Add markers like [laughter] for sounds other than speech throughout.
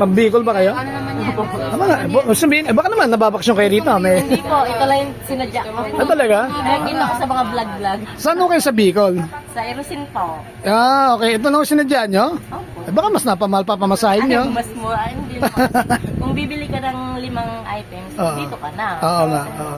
Pambicol ba kayo? Ano naman yan? Tama na. Eh, sabihin, eh, baka naman nababaksyon kayo rito. May... Hindi po, ito lang yung sinadya ko. Ah, talaga? Nakikita ko sa mga vlog-vlog. Saan ho kayo sa Bicol? Sa Erosin po. Ah, okay. Ito na ho sinadya nyo? Opo. Eh, baka mas napamahal pa pamasahin nyo. Ay, mas mura. Ay, Hindi naman. [laughs] Kung bibili ka ng limang items, Oo. dito ka na. Oo nga. oo.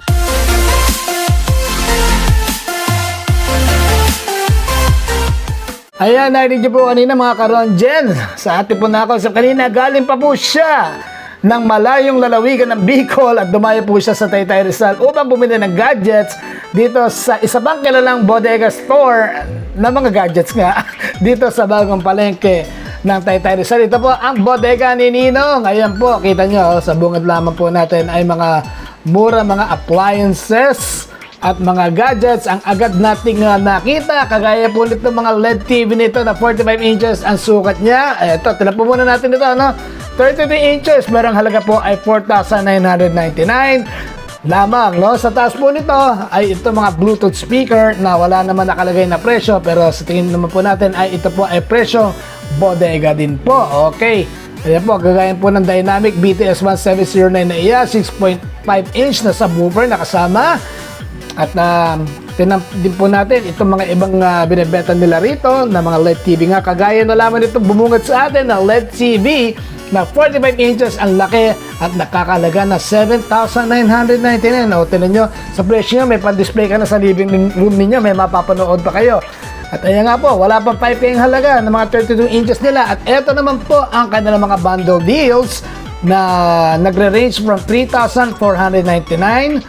Ayan, narinig niyo po kanina mga karonjen. Sa atin po na ako sa kanina, galing pa po siya ng malayong lalawigan ng Bicol at dumayo po siya sa Taytay Rizal upang bumili ng gadgets dito sa isa pang kilalang bodega store na mga gadgets nga [laughs] dito sa bagong palengke ng Taytay Rizal. Ito po ang bodega ni Ninong. Ayan po, kita nyo, oh, sa bungad lamang po natin ay mga mura mga appliances at mga gadgets ang agad nating uh, nakita kagaya po nito mga LED TV nito na 45 inches ang sukat niya. Eto tinan muna natin ito ano? 33 inches merang halaga po ay 4,999 lamang no? Sa taas po nito ay ito mga bluetooth speaker na wala naman nakalagay na presyo pero sa tingin naman po natin ay ito po ay presyo bodega din po. Okay. Ayan po, gagayan po ng Dynamic BTS 1709 na iya, 6.5 inch na subwoofer na kasama. At um, tinam din po natin itong mga ibang uh, binibenta nila rito na mga LED TV nga. Kagaya na lamang ito bumungad sa atin na LED TV na 45 inches ang laki at nakakalaga na 7,999. O, tinan nyo, sa presyo nyo, may pan-display ka na sa living room ninyo, may mapapanood pa kayo. At ayan nga po, wala pang 5K ang halaga ng mga 32 inches nila. At eto naman po ang kanilang mga bundle deals na nagre-range from 3,499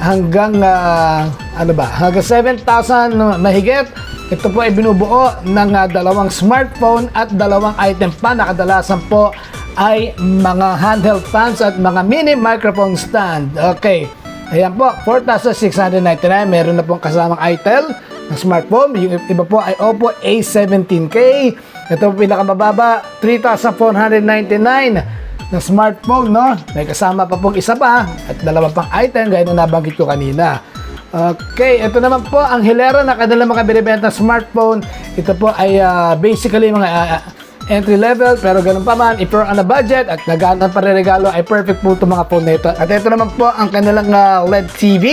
hanggang ah, ano ba, hanggang 7,000 mahigit. Ito po ay binubuo ng ah, dalawang smartphone at dalawang item pa na kadalasan po ay mga handheld fans at mga mini microphone stand. Okay. Ayan po, 4,699. Meron na pong kasamang itel na smartphone. Yung iba po ay Oppo A17K. Ito po pinakamababa, 3,499 na smartphone, no? May kasama pa pong isa pa at dalawa pang item gaya na nabanggit ko kanina. Okay, ito naman po ang hilera na kanilang mga binibenta smartphone. Ito po ay ah, basically mga ah, entry level pero ganun pa man if you're on a budget at nagana pa rin regalo ay perfect po itong mga phone na. At ito naman po ang kanilang ah, LED TV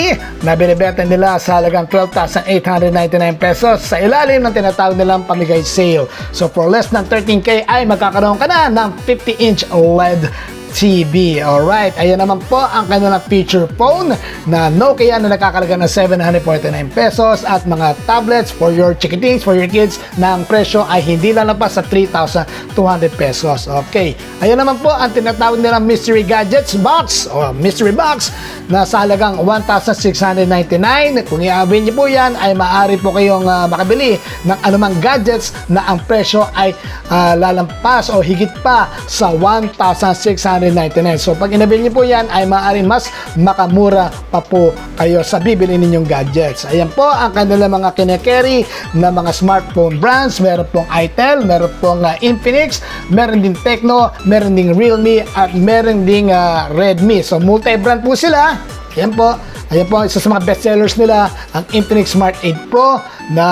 na binibenta nila sa halagang 12,899 pesos sa ilalim ng tinatawag nilang pamigay sale. So for less than 13k ay magkakaroon ka na ng 50-inch LED TV. Alright, ayan naman po ang kanilang feature phone na Nokia na nakakalaga ng 749 pesos at mga tablets for your chikitings, for your kids na ang presyo ay hindi lalabas sa 3,200 pesos. Okay, ayan naman po ang tinatawag nilang Mystery Gadgets Box o Mystery Box na sa halagang 1,699. Kung i-avail niyo po yan ay maaari po kayong ah, makabili ng anumang gadgets na ang presyo ay ah, lalampas o higit pa sa 1,699. So pag inabil niyo po yan ay maaaring mas makamura pa po kayo sa bibili ninyong gadgets. Ayan po ang kanilang mga kine-carry na mga smartphone brands. Meron pong Itel, meron pong ah, Infinix, meron din Tecno, meron ding Realme at meron ding ah, Redmi. So multi-brand po sila. Ayan po. Ayan po, isa sa mga bestsellers nila, ang Infinix Smart 8 Pro na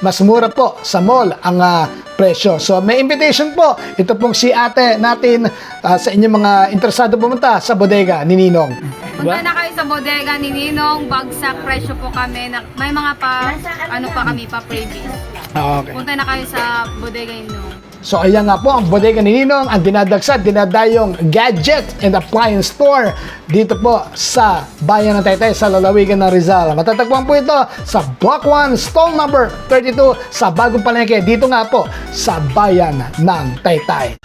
mas mura po sa mall ang ah, presyo. So may invitation po. Ito pong si ate natin ah, sa inyong mga interesado pumunta sa bodega ni Ninong. Punta na kayo sa bodega ni Ninong, bagsak presyo po kami. Na, may mga pa, ano pa kami pa previous. Ah, Okay. Punta na kayo sa bodega ni Ninong. So ayan nga po ang bodega ni Ninong, ang dinadagsad, dinadayong gadget and appliance store dito po sa bayan ng Taytay sa lalawigan ng Rizal. Matatagpuan po ito sa Block 1, stall number 32 sa Bagong Palengke. Dito nga po sa bayan ng Taytay.